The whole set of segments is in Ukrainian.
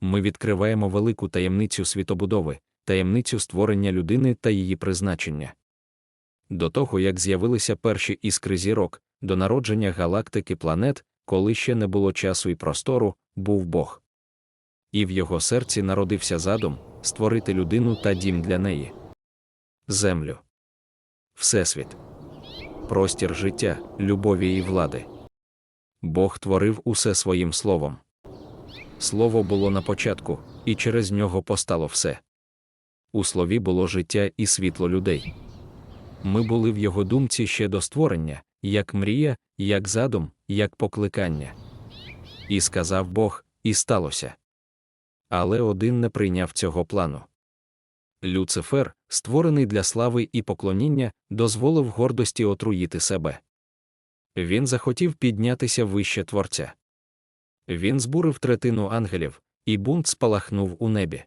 ми відкриваємо велику таємницю світобудови, таємницю створення людини та її призначення. До того, як з'явилися перші іскри зірок, до народження галактики планет, коли ще не було часу і простору, був Бог. І в його серці народився задум створити людину та дім для неї. Землю. Всесвіт. Простір життя, любові і влади. Бог творив усе своїм словом. Слово було на початку, і через нього постало все. У слові було життя і світло людей. Ми були в його думці ще до створення, як мрія, як задум, як покликання. І сказав Бог, і сталося. Але один не прийняв цього плану. Люцифер, створений для слави і поклоніння, дозволив гордості отруїти себе. Він захотів піднятися вище творця. Він збурив третину ангелів, і бунт спалахнув у небі.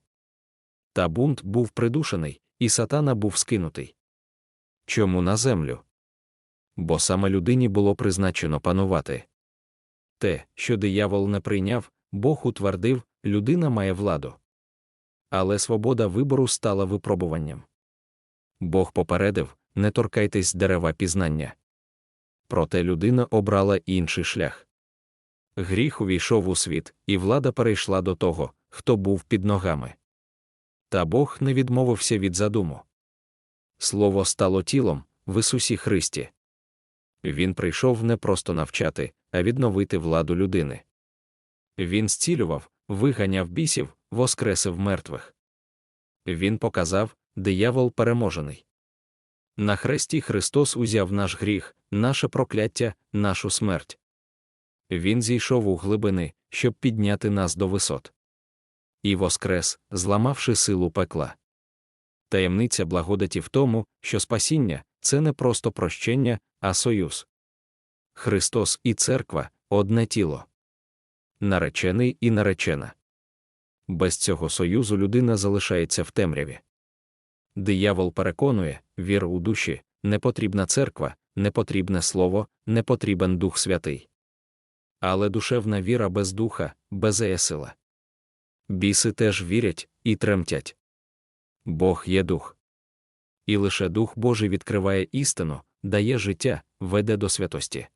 Та бунт був придушений, і сатана був скинутий. Чому на землю? Бо саме людині було призначено панувати. Те, що диявол не прийняв, Бог утвердив, людина має владу. Але свобода вибору стала випробуванням. Бог попередив не торкайтесь дерева пізнання. Проте людина обрала інший шлях. Гріх увійшов у світ, і влада перейшла до того, хто був під ногами. Та Бог не відмовився від задуму. Слово стало тілом в Ісусі Христі. Він прийшов не просто навчати, а відновити владу людини. Він зцілював, виганяв бісів, воскресив мертвих. Він показав, диявол переможений. На хресті Христос узяв наш гріх, наше прокляття, нашу смерть. Він зійшов у глибини, щоб підняти нас до висот. І воскрес, зламавши силу пекла. Таємниця благодаті в тому, що спасіння це не просто прощення, а союз. Христос і церква одне тіло. Наречений і наречена. Без цього союзу людина залишається в темряві. Диявол переконує, вір у душі, не потрібна церква, не потрібне слово, не потрібен Дух Святий. Але душевна віра без духа, без сила. Біси теж вірять і тремтять. Бог є дух. І лише Дух Божий відкриває істину, дає життя, веде до святості.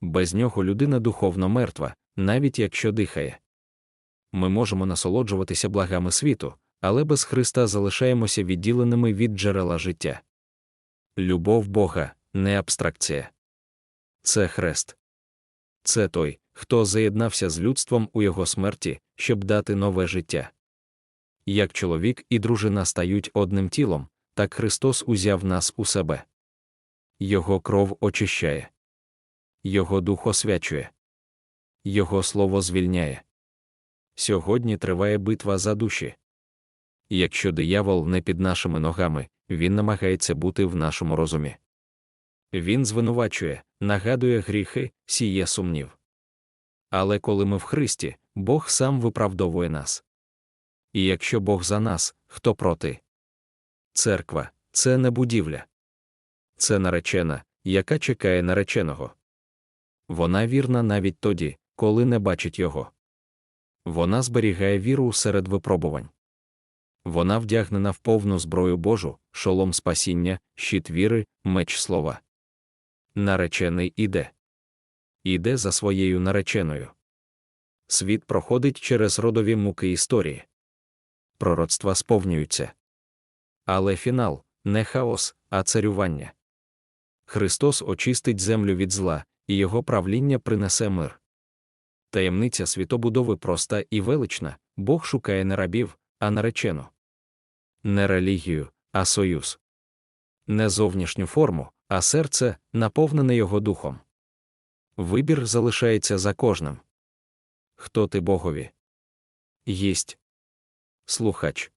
Без нього людина духовно мертва, навіть якщо дихає. Ми можемо насолоджуватися благами світу, але без Христа залишаємося відділеними від джерела життя. Любов Бога не абстракція. Це хрест. Це той, хто заєднався з людством у його смерті, щоб дати нове життя. Як чоловік і дружина стають одним тілом, так Христос узяв нас у себе. Його кров очищає, Його дух освячує, Його слово звільняє. Сьогодні триває битва за душі. Якщо диявол не під нашими ногами, він намагається бути в нашому розумі. Він звинувачує, нагадує гріхи, сіє сумнів. Але коли ми в Христі, Бог сам виправдовує нас. І якщо Бог за нас, хто проти? Церква це не будівля. Це наречена, яка чекає нареченого. Вона вірна навіть тоді, коли не бачить його. Вона зберігає віру серед випробувань. Вона вдягнена в повну зброю Божу, шолом спасіння, щит віри, меч слова. Наречений іде. Іде за своєю нареченою. Світ проходить через родові муки історії. Пророцтва сповнюються. Але фінал не хаос, а царювання. Христос очистить землю від зла, і його правління принесе мир. Таємниця світобудови проста і велична, Бог шукає не рабів, а наречену. Не релігію, а союз. Не зовнішню форму, а серце, наповнене його духом. Вибір залишається за кожним. Хто ти Богові? Єсть. Слухач.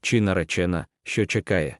Чи наречена, що чекає?